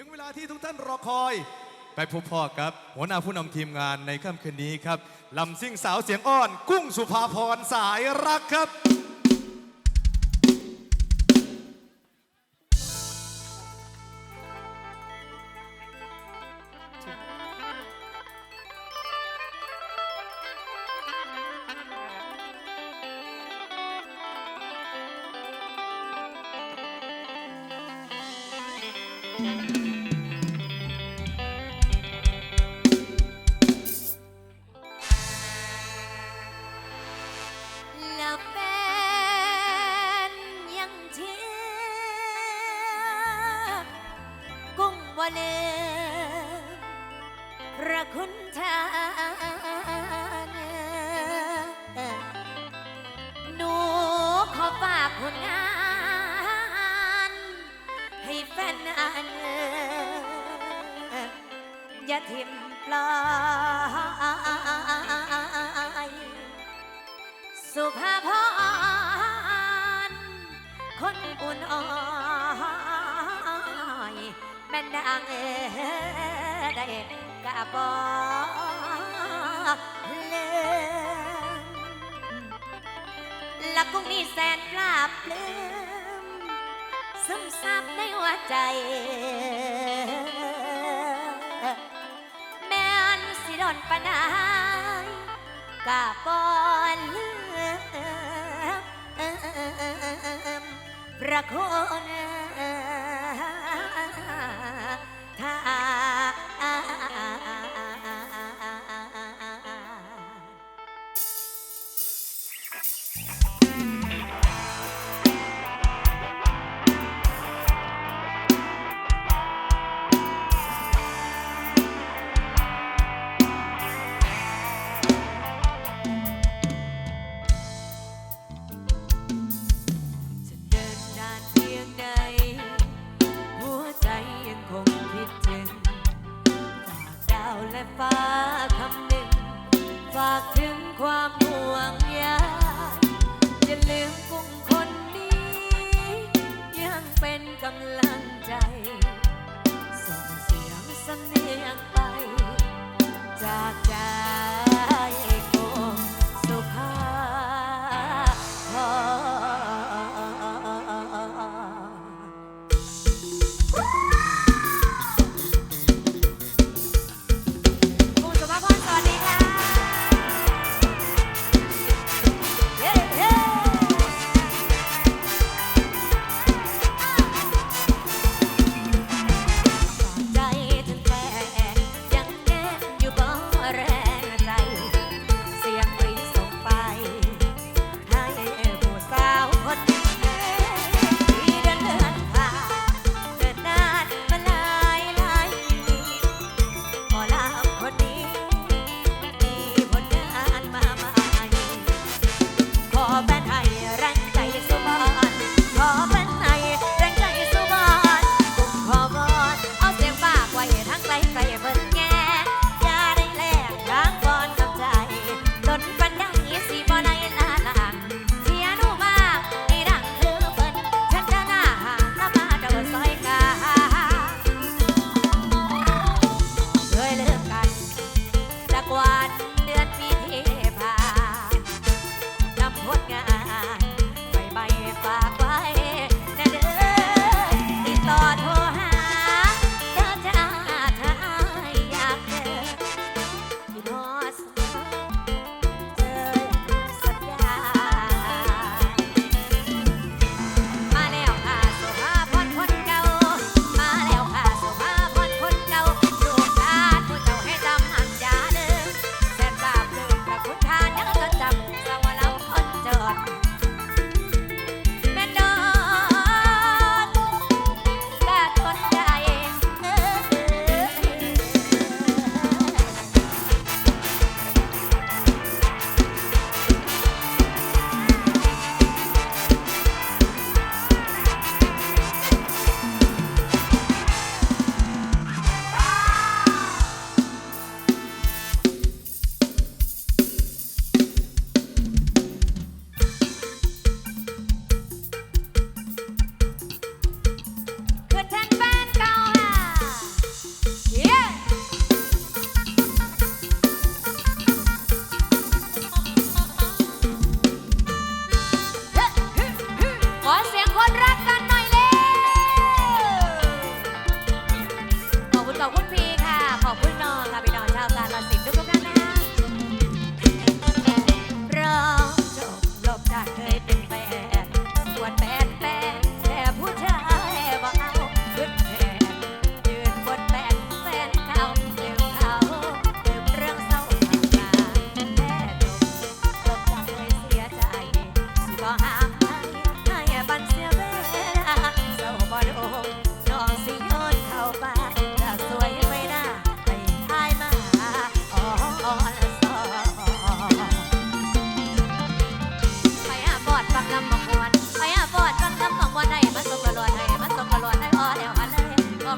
ถึงเวลาที่ทุกท่านรอคอย ไปพบพ่อครับ หัวหน้าผู้นำทีมงานในค่ำคืนนี้ครับลำซิ่งสาวเสียงอ้อน กุ้งสุภาพรสายรักครับ แล้วแฟนยังเชื่อกุ้งว่าลืมพระคุณทา ม่นดังเอได้กะบอเลยลักกุ้งนี่แสนปราบปลื้มซึมซับในหัวใจ แม่นสิดอนปานายกะบอนลืมพระคุณา ม่ฟ้าคำหนึ่ง ฝากถึงความห่วงใยอย่าลืมกุ้งคนนี้ ยังเป็นกำลังใจ ส่งเสียงเสำเนียงไป จากใจ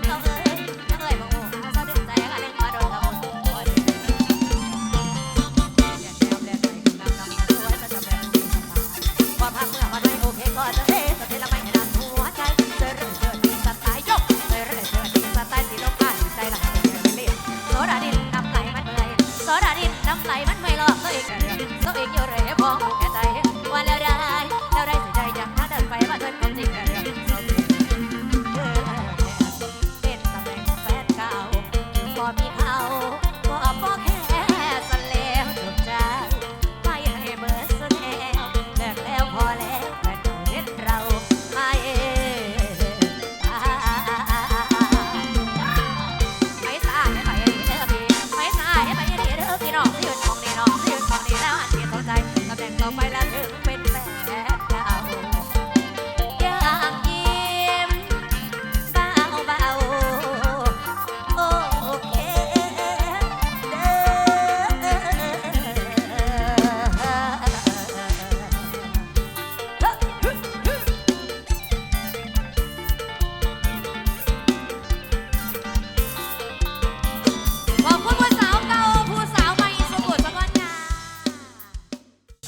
I'll